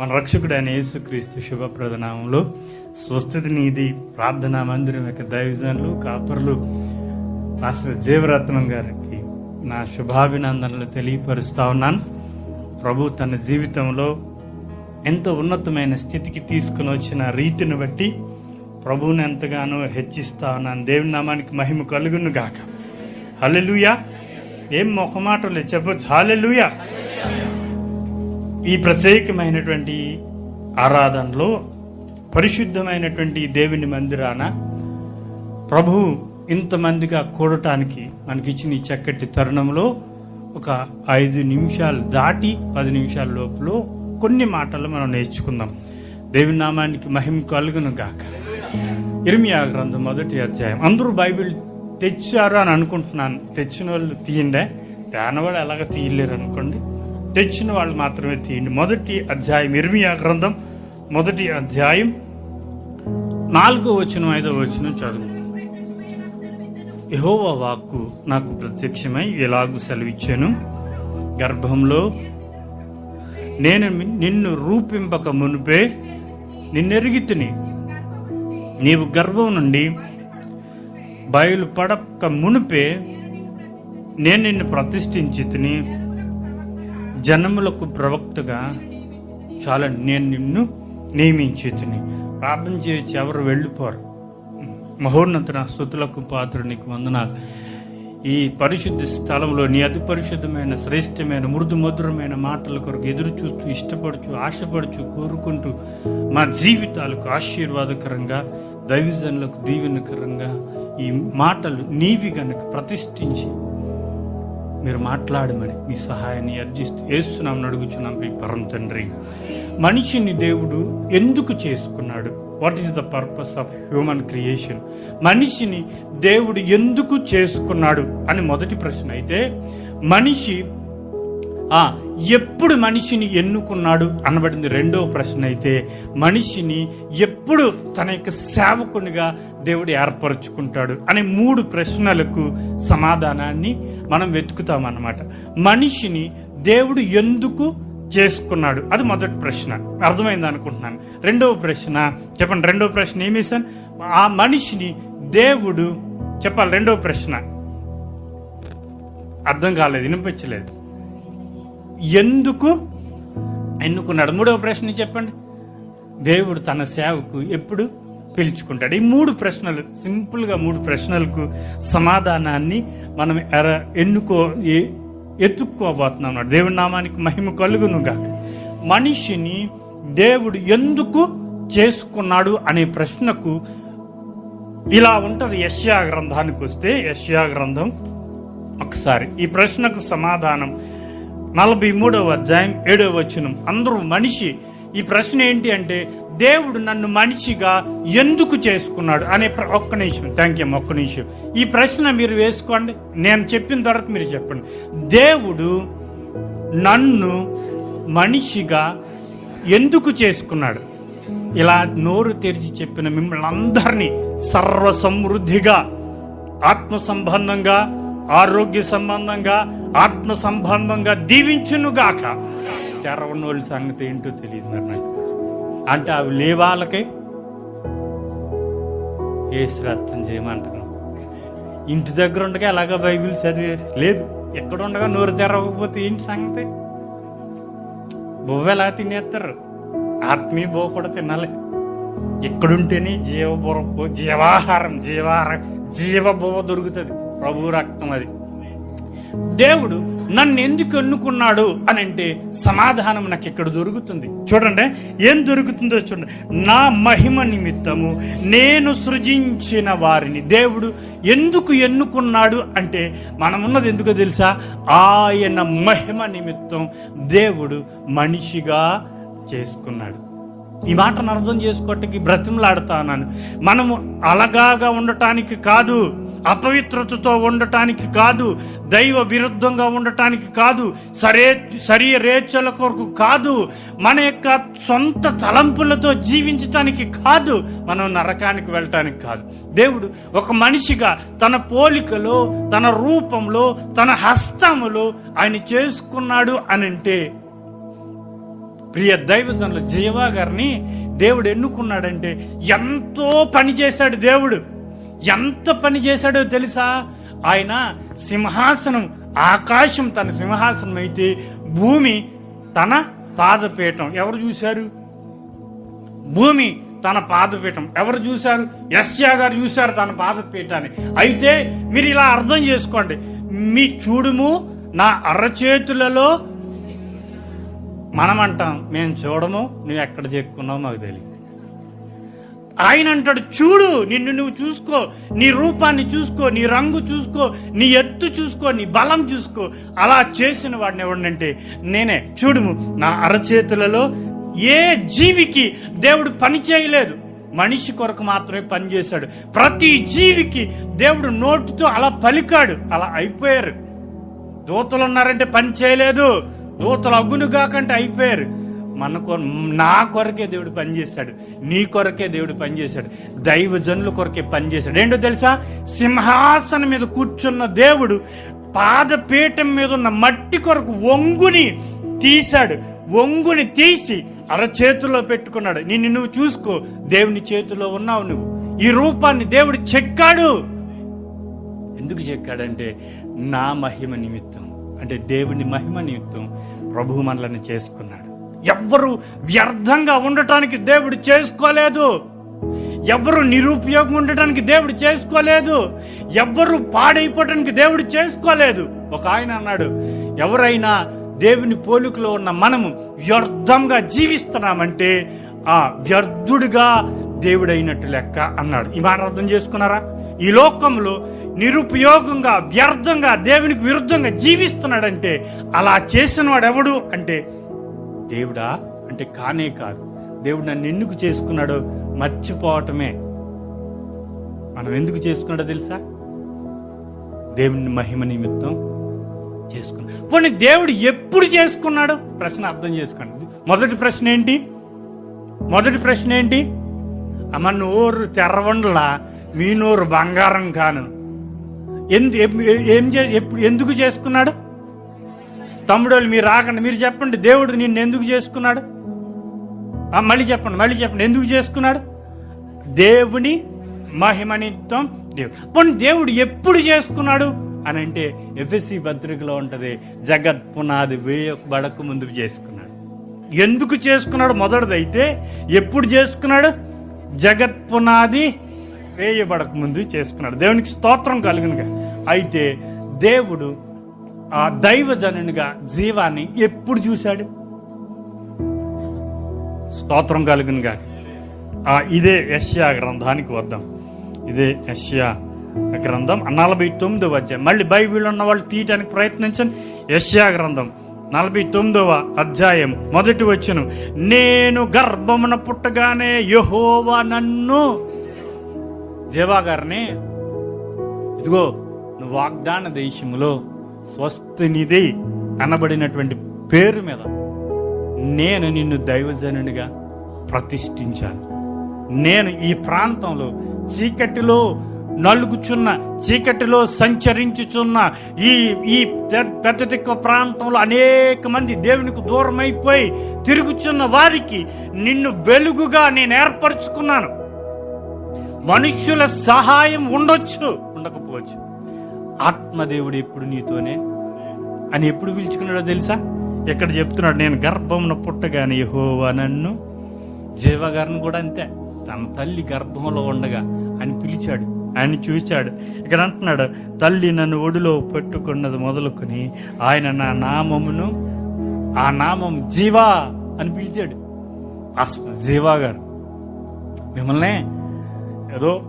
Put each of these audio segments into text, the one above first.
మన రక్షకుడైన యేసుక్రీస్తు శుభప్రదనామంలో స్వస్థతి నీది ప్రార్థనా మందిరం యొక్క దైవజనులు కాపర్లు మాస్టర్ జీవరత్నం గారికి నా శుభాభినందనలు తెలియపరుస్తా ఉన్నాను. ప్రభు తన జీవితంలో ఎంతో ఉన్నతమైన స్థితికి తీసుకుని వచ్చిన రీతిని బట్టి ప్రభువుని ఎంతగానో హెచ్చిస్తా ఉన్నాను. దేవుని నామానికి మహిమ కలుగును గాక హలెలుయా ఏం మొహమాటలు చెప్పొచ్చు. హల్లెలూయా. ఈ ప్రత్యేకమైనటువంటి ఆరాధనలో పరిశుద్ధమైనటువంటి దేవుని మందిరాన ప్రభు ఇంతమందిగా కూడటానికి మనకిచ్చిన ఈ చక్కటి తరుణంలో ఒక ఐదు నిమిషాలు దాటి పది నిమిషాల లోపల కొన్ని మాటలు మనం నేర్చుకుందాం. దేవుని నామానికి మహిమ కలుగును గాక. ఇర్మియా గ్రంథం మొదటి అధ్యాయం. అందరూ బైబిల్ తెచ్చారు అని అనుకుంటున్నాను. తెచ్చిన వాళ్ళు తీయండే. తేనవాళ్ళు ఎలాగ తీయలేరు అనుకోండి. తెచ్చిన వాళ్ళు మాత్రమే తీయండి. మొదటి అధ్యాయం ఇర్మియా గ్రంథం మొదటి అధ్యాయం నాలుగో వచనం ఐదో వచనం చదువు. యహోవా వాక్కు నాకు ప్రత్యక్షమై ఎలాగూ సెలవిచ్చాను? గర్భంలో నేను నిన్ను రూపింపక మునిపే నిన్నెరిగితిని నీవు గర్భం నుండి బయలుపడక మునిపే నేను నిన్ను ప్రతిష్ఠించి తిని. జనములకు ప్రవక్తగా చాలా నేను నిన్ను నియమించేతిని. ప్రార్థన చేయొచ్చు ఎవరు వెళ్ళిపోరు. మహోన్నతన స్థుతులకు పాత్ర నీకు వందనాలు. ఈ పరిశుద్ధ స్థలంలో నీ అతి పరిశుద్ధమైన శ్రేష్టమైన మృదు మధురమైన మాటల కొరకు ఎదురు చూస్తూ ఇష్టపడుచు ఆశపడుచు కోరుకుంటూ మా జీవితాలకు ఆశీర్వాదకరంగా దైవజనులకు దీవెనకరంగా ఈ మాటలు నీవి గనుక ప్రతిష్ఠించి మీరు మాట్లాడమని మీ సహాయాన్ని అర్జిస్తూ వేస్తున్నాం అడుగుచున్నాం మీ పరం తండ్రి. మనిషిని దేవుడు ఎందుకు చేసుకున్నాడు? What is the purpose of human creation మనిషిని దేవుడు ఎందుకు చేసుకున్నాడు? అని మొదటి ప్రశ్న. అయితే మనిషి ఆ ఎప్పుడు మనిషిని ఎన్నుకున్నాడు? అనబడింది రెండవ ప్రశ్న. అయితే మనిషిని ఎప్పుడు తన యొక్క సేవకునిగా దేవుడు ఏర్పరచుకుంటాడు? అనే మూడు ప్రశ్నలకు సమాధానాన్ని మనం వెతుకుతాం అన్నమాట మనిషిని దేవుడు ఎందుకు చేసుకున్నాడు? అది మొదటి ప్రశ్న. అర్థమైంది అనుకుంటున్నాను. రెండవ ప్రశ్న చెప్పండి రెండవ ప్రశ్న ఏమి సార్ ఆ మనిషిని దేవుడు చెప్పాలి రెండవ ప్రశ్న. అర్థం కాలేదు వినిపించలేదు. ఎందుకు ఎన్నుకున్నాడు? మూడవ ప్రశ్న చెప్పండి. దేవుడు తన సేవకు ఎప్పుడు పిలుచుకుంటాడు. ఈ మూడు ప్రశ్నలు సింపుల్గా మూడు ప్రశ్నలకు సమాధానాన్ని మనం ఎర ఎన్నుకో ఎత్తుక్కోబోతున్నాం అన్నమాట. దేవుడి నామానికి మహిమ కలుగును గాక. మనిషిని దేవుడు ఎందుకు చేసుకున్నాడు అనే ప్రశ్నకు ఇలా ఉంటది యష్యా గ్రంథానికి వస్తే యష్యా గ్రంథం ఒకసారి. ఈ ప్రశ్నకు సమాధానం నలభై మూడవ అధ్యాయం ఏడవ వచనం. అందరూ మనిషి. ఈ ప్రశ్న ఏంటి అంటే దేవుడు నన్ను మనిషిగా ఎందుకు చేసుకున్నాడు అనే ప్ర- ఒక్క నిమిషం. థ్యాంక్ యూ ఒక్క నిమిషం. ఈ ప్రశ్న మీరు వేసుకోండి. నేను చెప్పిన తర్వాత మీరు చెప్పండి. దేవుడు నన్ను మనిషిగా ఎందుకు చేసుకున్నాడు? ఇలా నోరు తెరిచి చెప్పిన మిమ్మల్ని అందరినీ సర్వ సమృద్ధిగా ఆత్మ సంబంధంగా ఆరోగ్య సంబంధంగా ఆత్మ సంబంధంగా దీవించునుగాక. తెరవనోళ్ళ సంగతి ఏంటో తెలియదు మరి నాకు. అంటే అవి లేవాళ్ళకే ఏ శ్రద్ధం చేయమంటున్నాం. ఇంటి దగ్గర ఉండగా ఎలాగ బైబిల్ చదివే? లేదు ఎక్కడ ఉండగా నోరు తెరవకపోతే ఏంటి సంగతి? బొవ్వ ఎలా తినేస్తారు? ఆత్మీయ బొవ్వ కూడా తినాలి. ఎక్కడుంటేనే జీవ జీవాహారం జీవాహారం జీవ బువ్వ దొరుకుతుంది. ప్రభు రక్తం అది. దేవుడు నన్ను ఎందుకు ఎన్నుకున్నాడు అని అంటే సమాధానం నాకు ఇక్కడ దొరుకుతుంది? చూడండి ఏం దొరుకుతుందో చూడండి. నా మహిమ నిమిత్తము నేను సృజించిన వారిని దేవుడు ఎందుకు ఎన్నుకున్నాడు అంటే మనం ఉన్నది ఎందుకో తెలుసా? ఆయన మహిమ నిమిత్తం దేవుడు మనిషిగా చేసుకున్నాడు. ఈ మాటను అర్థం చేసుకోవటానికి బ్రతిమలాడుతాను మనము అలగాగా ఉండటానికి కాదు. అపవిత్రతతో ఉండటానికి కాదు దైవ విరుద్ధంగా ఉండటానికి కాదు సరే శరీరేచ్ఛల కొరకు కాదు మన యొక్క సొంత తలంపులతో జీవించటానికి కాదు మనం నరకానికి వెళ్ళటానికి కాదు. దేవుడు ఒక మనిషిగా తన పోలికలో తన రూపంలో తన హస్తములో ఆయన చేసుకున్నాడు అని అంటే ప్రియ దైవజనుల జీవా గారిని దేవుడు ఎన్నుకున్నాడంటే ఎంతో పని చేశాడు దేవుడు. ఎంత పని చేశాడో తెలుసా? ఆయన సింహాసనం ఆకాశం తన సింహాసనం అయితే భూమి తన పాదపీఠం. ఎవరు చూశారు? భూమి తన పాదపీఠం. ఎవరు చూశారు? యస్యా గారు చూశారు తన పాదపీఠాన్ని. అయితే మీరు ఇలా అర్థం చేసుకోండి. మీ చూడుము నా అరచేతులలో మనం అంటాం మేము చూడము నువ్వు ఎక్కడ చెక్కున్నావు మాకు తెలియదు. ఆయన అంటాడు చూడు నిన్ను నువ్వు చూసుకో నీ రూపాన్ని చూసుకో నీ రంగు చూసుకో నీ ఎత్తు చూసుకో నీ బలం చూసుకో. అలా చేసిన వాడిని ఎవడంటే నేనే. చూడుము నా అరచేతులలో ఏ జీవికి దేవుడు పని చేయలేదు. మనిషి కొరకు మాత్రమే పనిచేశాడు ప్రతి జీవికి దేవుడు నోటితో అలా పలికాడు. అలా అయిపోయారు. దూతలు ఉన్నారంటే పని చేయలేదు. దూతలు అగ్గును కాకంటే అయిపోయారు. మన కొర నా కొరకే దేవుడు పనిచేశాడు. నీ కొరకే దేవుడు పనిచేశాడు. దైవజనుల కొరకే పనిచేశాడు. ఏంటో తెలుసా? సింహాసనం మీద కూర్చున్న దేవుడు పాదపీఠం మీద ఉన్న మట్టి కొరకు ఒంగుని తీశాడు. ఒంగుని తీసి అరచేతుల్లో పెట్టుకున్నాడు. నిన్ను నువ్వు చూసుకో. దేవుని చేతిలో ఉన్నావు నువ్వు. ఈ రూపాన్ని దేవుడు చెక్కాడు. ఎందుకు చెక్కాడంటే నా మహిమ నిమిత్తం. అంటే దేవుని మహిమ నిమిత్తం ప్రభు మనలను చేసుకున్నాడు. ఎవ్వరు వ్యర్థంగా ఉండటానికి దేవుడు చేసుకోలేదు. ఎవ్వరు నిరుపయోగం ఉండటానికి దేవుడు చేసుకోలేదు. ఎవ్వరు పాడైపోవటానికి దేవుడు చేసుకోలేదు. ఒక ఆయన అన్నాడు ఎవరైనా దేవుని పోలికలో ఉన్న మనము వ్యర్థంగా జీవిస్తున్నామంటే ఆ వ్యర్థుడిగా దేవుడైనట్టు లెక్క అన్నాడు. ఈ మాట అర్థం చేసుకున్నారా? ఈ లోకంలో నిరుపయోగంగా వ్యర్థంగా దేవునికి విరుద్ధంగా జీవిస్తున్నాడంటే అలా చేసిన వాడు ఎవడు అంటే దేవుడా? అంటే కానే కాదు. దేవుడు నన్ను ఎందుకు చేసుకున్నాడో మర్చిపోవటమే. మనం ఎందుకు చేసుకున్నాడో తెలుసా? దేవుని మహిమ నిమిత్తం చేసుకున్నాడు. పోనీ దేవుడు ఎప్పుడు చేసుకున్నాడు? ప్రశ్న అర్థం చేసుకోండి. మొదటి ప్రశ్న ఏంటి? మొదటి ప్రశ్న ఏంటి? అమ్మ నోరు తెరవండ్లా మీ నోరు బంగారం కాను. ఎందు ఏం చే- ఎప్పుడు ఎందుకు చేసుకున్నాడు? తమ్ముడోళ్ళు మీరు రాకండి మీరు చెప్పండి దేవుడు నిన్ను ఎందుకు చేసుకున్నాడు? మళ్ళీ చెప్పండి మళ్ళీ చెప్పండి ఎందుకు చేసుకున్నాడు? దేవుని మహిమనిత్వం దేవుడు. పోనీ దేవుడు ఎప్పుడు చేసుకున్నాడు? అని అంటే ఎఫ్ఎస్సి పత్రికలో ఉంటుంది జగత్ పునాది వేయబడక ముందు చేసుకున్నాడు. ఎందుకు చేసుకున్నాడు? మొదటిదైతే ఎప్పుడు చేసుకున్నాడు? జగత్ పునాది వేయబడక ముందు చేసుకున్నాడు. దేవునికి స్తోత్రం కలిగినగా. అయితే దేవుడు ఆ దైవజనునిగా జీవాన్ని ఎప్పుడు చూశాడు? స్తోత్రం కలిగినగా ఆ ఇదే యష్యా గ్రంథానికి వద్దాం. ఇదే యష్యా గ్రంథం నలభై తొమ్మిదవ అధ్యాయం. మళ్ళీ బైబిల్ ఉన్న వాళ్ళు తీయటానికి ప్రయత్నించండి. యష్యా గ్రంథం నలభై తొమ్మిదవ అధ్యాయం మొదటి వచ్చును నేను గర్భమున పుట్టగానే యహోవా నన్ను దేవా గారిని ఇదిగో నువ్వు వాగ్దాన దేశంలో స్వస్తినిధి అనబడినటువంటి పేరు మీద నేను నిన్ను దైవజనునిగా ప్రతిష్ఠించాను. నేను ఈ ప్రాంతంలో చీకటిలో నలుగుచున్న చీకటిలో సంచరించుచున్న ఈ ఈ పెద్ద దిక్కు ప్రాంతంలో అనేక మంది దేవునికి దూరమైపోయి తిరుగుచున్న వారికి నిన్ను వెలుగుగా నేను ఏర్పరచుకున్నాను. మనుష్యుల సహాయం ఉండొచ్చు ఉండకపోవచ్చు. ఆత్మదేవుడు ఎప్పుడు నీతోనే అని ఎప్పుడు పిలుచుకున్నాడో తెలుసా? ఇక్కడ చెప్తున్నాడు నేను గర్భమున పుట్టగానే యహోవా నన్ను జీవగారిని కూడా అంతే. తన తల్లి గర్భంలో ఉండగా అని పిలిచాడు. ఆయన చూచాడు ఇక్కడ అంటున్నాడు తల్లి నన్ను ఒడిలో పెట్టుకున్నది మొదలుకొని ఆయన నా నామమును ఆ నామం జీవా అని పిలిచాడు. అసలు జీవా గారు మిమ్మల్ని ఏదో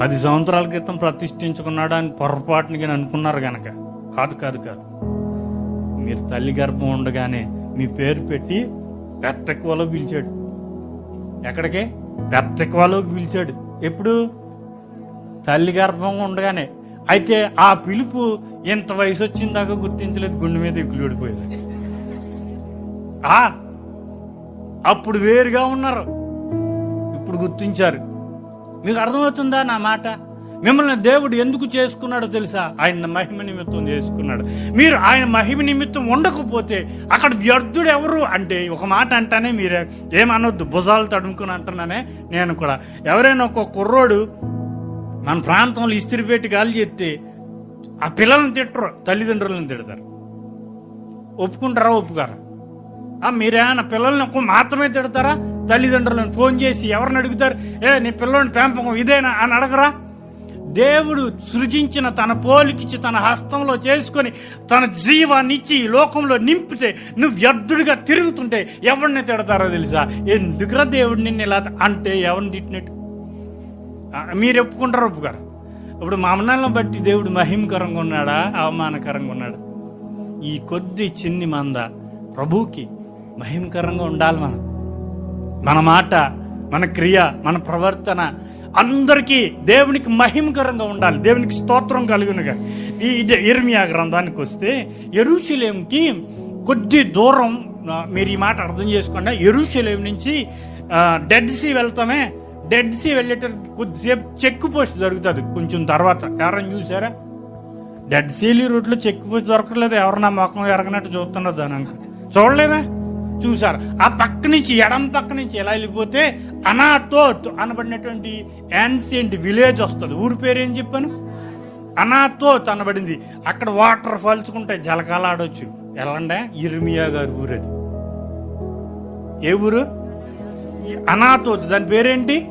పది సంవత్సరాల క్రితం ప్రతిష్ఠించుకున్నాడు అని పొరపాటుని అనుకున్నారు గనక. కాదు కాదు కాదు. మీరు తల్లి గర్భం ఉండగానే మీ పేరు పెట్టి పెత్తక్కువలో పిలిచాడు. ఎక్కడికి? పెత్తక్కువలోకి పిలిచాడు. ఎప్పుడు? తల్లి గర్భంగా ఉండగానే. అయితే ఆ పిలుపు ఎంత వయసు వచ్చిందాకా గుర్తించలేదు గుండె మీద ఎక్కులు పడిపోయేది ఆ! అప్పుడు వేరుగా ఉన్నారు. ఇప్పుడు గుర్తించారు. మీకు అర్థమవుతుందా నా మాట? మిమ్మల్ని దేవుడు ఎందుకు చేసుకున్నాడో తెలుసా? ఆయన మహిమ నిమిత్తం చేసుకున్నాడు. మీరు ఆయన మహిమ నిమిత్తం ఉండకపోతే అక్కడ వ్యర్థుడు ఎవరు? అంటే ఒక మాట అంటానే మీరే. ఏమనొద్దు భుజాలు తడుముకుని అంటున్నానే నేను కూడా. ఎవరైనా ఒక కుర్రోడు మన ప్రాంతంలో ఇస్త్రీ పెట్టి గాలి చెప్తే ఆ పిల్లల్ని తిట్టరు తల్లిదండ్రులను తిడతారు. ఒప్పుకుంటారా ఒప్పుకారా? మీరే మీరేమైనా పిల్లల్ని ఒక్క మాత్రమే తిడతారా? తల్లిదండ్రులను ఫోన్ చేసి ఎవరిని అడుగుతారు? ఏ నీ పిల్లోని పెంపకం ఇదేనా? అని అడగరా? దేవుడు సృజించిన తన పోలికిచ్చి తన హస్తంలో చేసుకొని తన జీవాన్ని ఇచ్చి ఈ లోకంలో నింపితే నువ్వు వ్యర్థుడిగా తిరుగుతుంటే ఎవరిని తిడతారో తెలుసా? ఎందుకురా దేవుడు నిన్ను ఇలా అంటే ఎవరిని తిట్టినట్టు? మీరు ఒప్పుకుంటారు ఒప్పుకారు? ఇప్పుడు మా బట్టి దేవుడు మహిమకరంగా ఉన్నాడా? అవమానకరంగా ఉన్నాడా? ఈ కొద్ది చిన్ని మంద ప్రభుకి మహిమకరంగా ఉండాలి మనం. మన మాట మన క్రియ మన ప్రవర్తన అందరికీ దేవునికి మహిమకరంగా ఉండాలి. దేవునికి స్తోత్రం కలుగునుగా. ఈ ఇది ఇర్మియా గ్రంథానికి వస్తే ఎరుషులేంకి కొద్ది దూరం మీరు ఈ మాట అర్థం చేసుకోండి. ఎరుషులేం నుంచి డెడ్ సీ వెళ్తామే. డెడ్ సీ వెళ్ళేటప్పుడు కొద్దిసేపు చెక్ పోస్ట్ దొరుకుతుంది. కొంచెం తర్వాత. ఎవరైనా చూసారా? డెడ్ సీలీ రూట్లో చెక్ పోస్ట్ దొరకలేదు ఎవరన్నా మొఖం ముఖం ఎరగనట్టు చూస్తున్నారు దాని చూడలేదా? చూశారు. ఆ పక్క నుంచి ఎడం పక్క నుంచి ఎలా వెళ్ళిపోతే అనాథోత్ అనబడినటువంటి యాన్సియంట్ విలేజ్ వస్తుంది. ఊరి పేరు ఏం చెప్పాను? అనాథోత్ అనబడింది. అక్కడ వాటర్ ఫాల్స్ ఉంటాయి జలకాల ఆడొచ్చు. ఎలా ఇర్మియా గారి ఊరు అది. ఏ ఊరు? అనాథోత్ దాని పేరేంటి?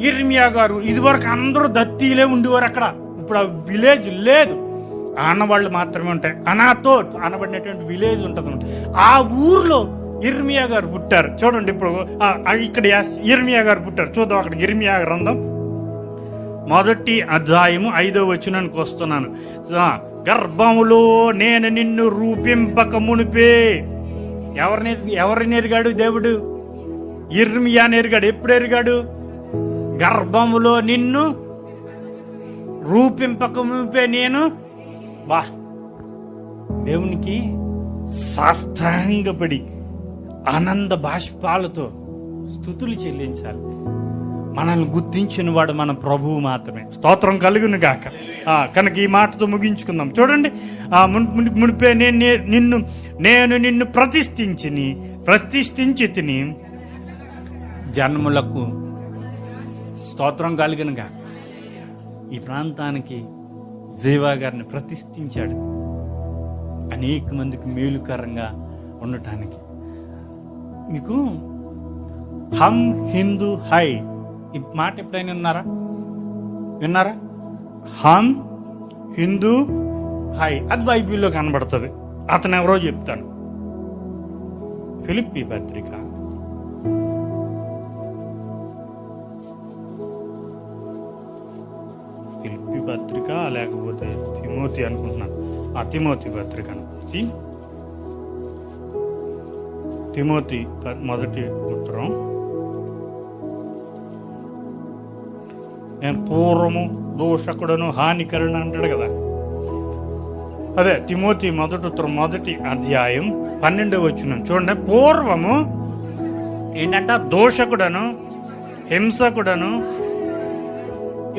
ఇర్మియా గారు. ఇదివరకు అందరూ దత్తీలే ఉండేవారు అక్కడ. ఇప్పుడు ఆ విలేజ్ లేదు. ఆనవాళ్ళు మాత్రమే ఉంటాయి. అనాథోత్ అనబడినటువంటి విలేజ్ ఉంటుంది ఆ ఊర్లో ఇర్మియా గారు పుట్టారు. చూడండి ఇప్పుడు ఇక్కడ యాస్- ఇర్మియా గారు పుట్టారు. చూద్దాం అక్కడ ఇర్మియా గ్రంథం. మొదటి అధ్యాయము ఐదో వచనానికి వస్తున్నాను. గర్భములో నేను నిన్ను రూపింపక మునిపే. ఎవరిని ఎవరిని ఎరిగాడు దేవుడు? ఇర్మియాని ఎరిగాడు. ఎప్పుడు ఎరిగాడు? గర్భములో నిన్ను రూపింపక మునిపే నేను. బా దేవునికి సాష్టాంగపడి ఆనంద బాష్పాలతో స్థుతులు చెల్లించాలి. మనల్ని గుర్తించిన వాడు మన ప్రభువు మాత్రమే. స్తోత్రం కలుగును గాక. కనుక ఈ మాటతో ముగించుకుందాం. చూడండి ఆ మునిపే నేను నిన్ను నేను నిన్ను ప్రతిష్ఠించిని ప్రతిష్ఠించి తిని జన్ములకు స్తోత్రం కలిగిన గాక. ఈ ప్రాంతానికి జీవా గారిని ప్రతిష్ఠించాడు. అనేక మందికి మేలుకరంగా ఉండటానికి. మీకు హమ్ హిందూ హై. ఈ మాట ఎప్పుడైనా విన్నారా? విన్నారా? హమ్ హిందూ హై. అది బైబిల్లో కనబడుతుంది. అతను ఎవరో చెప్తాను ఫిలిప్పి పత్రిక. ఫిలిప్పి పత్రిక లేకపోతే తిమోతి అనుకుంటున్నాను. ఆ తిమోతి పత్రిక అనుకుంది తిమోతి మొదటి ఉత్తరం. నేను పూర్వము దోషకుడను హానికరుడు అంటాడు కదా. అదే తిమోతి మొదటి ఉత్తరం మొదటి అధ్యాయం పన్నెండు వచ్చిన చూడండి పూర్వము ఏంటంట? దోషకుడను హింసకుడను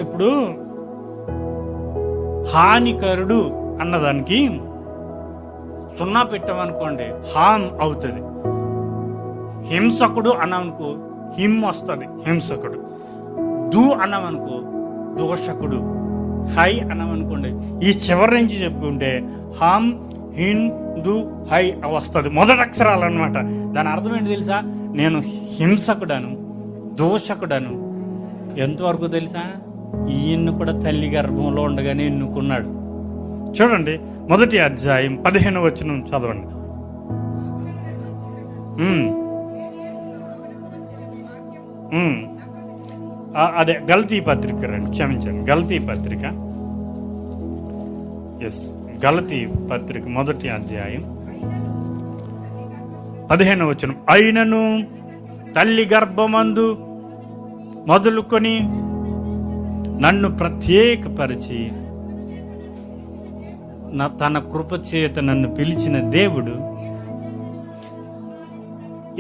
ఇప్పుడు హానికరుడు అన్నదానికి సున్నా పెట్టామనుకోండి హామ్ అవుతుంది. హింసకుడు అన్నామనుకో హిమ్ వస్తుంది హింసకుడు. దు అన్నామనుకో దోషకుడు. హై అన్నామనుకోండి ఈ చివరి నుంచి చెప్పుకుంటే హమ్ హిన్ దు హై వస్తుంది మొదటి అక్షరాలు అనమాట దాని అర్థం ఏంటి తెలుసా? నేను హింసకుడను దోషకుడను. ఎంతవరకు తెలుసా? ఈయన్ను కూడా తల్లి గర్భంలో ఉండగానే ఎన్నుకున్నాడు. చూడండి మొదటి అధ్యాయం పదిహేను వచ్చిన చదవండి. అదే గల్తీ పత్రిక రండి క్షమించండి గల్తీ పత్రిక ఎస్ గలతీ పత్రిక మొదటి అధ్యాయం పదిహేను వచనం అయినను తల్లి గర్భమందు మొదలుకొని నన్ను ప్రత్యేకపరిచి నా తన కృప చేత నన్ను పిలిచిన దేవుడు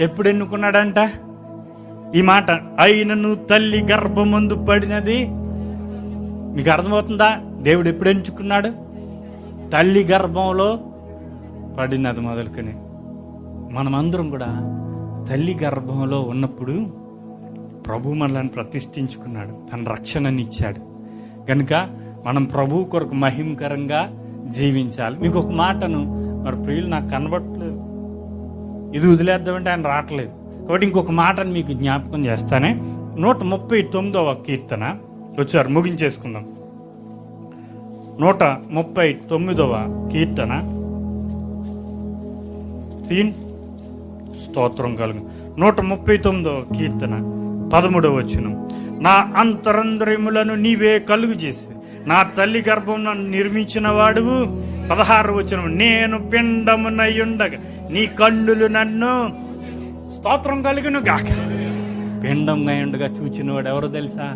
ఎప్పుడు ఎన్నుకున్నాడంట ఈ మాట అయినను తల్లి గర్భమందు పడినది. మీకు అర్థమవుతుందా? దేవుడు ఎప్పుడు ఎంచుకున్నాడు? తల్లి గర్భంలో పడినది మొదలుకొని. మనమందరం కూడా తల్లి గర్భంలో ఉన్నప్పుడు ప్రభు మనల్ని ప్రతిష్ఠించుకున్నాడు. తన రక్షణని ఇచ్చాడు. కనుక మనం ప్రభు కొరకు మహిమకరంగా జీవించాలి. మీకు ఒక మాటను మరి ప్రియులు నాకు కనబట్టలేదు ఇది వదిలేద్దామంటే ఆయన రావట్లేదు. కాబట్టి ఇంకొక మాటను మీకు జ్ఞాపకం చేస్తానే. నూట ముప్పై తొమ్మిదవ కీర్తన. వచ్చారు ముగించేసుకుందాం. నూట ముప్పై తొమ్మిదవ కీర్తన. తీన్. స్తోత్రం కలుగు. నూట ముప్పై తొమ్మిదవ కీర్తన. పదమూడవ వచ్చిన నా అంతరంద్రములను నీవే కలుగు చేసి నా తల్లి గర్భం నన్ను నిర్మించిన వాడువు. పదహారు వచ్చిన నేను పిండమునయుండగా నీ కన్నులు నన్ను స్తోత్రం కలుగును గాక పిండంగా ఉండగా చూచినవాడు ఎవరో తెలుసా?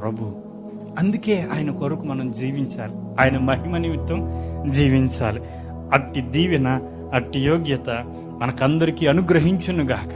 ప్రభు. అందుకే ఆయన కొరకు మనం జీవించాలి. ఆయన మహిమ నిమిత్తం జీవించాలి. అట్టి దీవెన అట్టి యోగ్యత మనకందరికీ అనుగ్రహించును గాక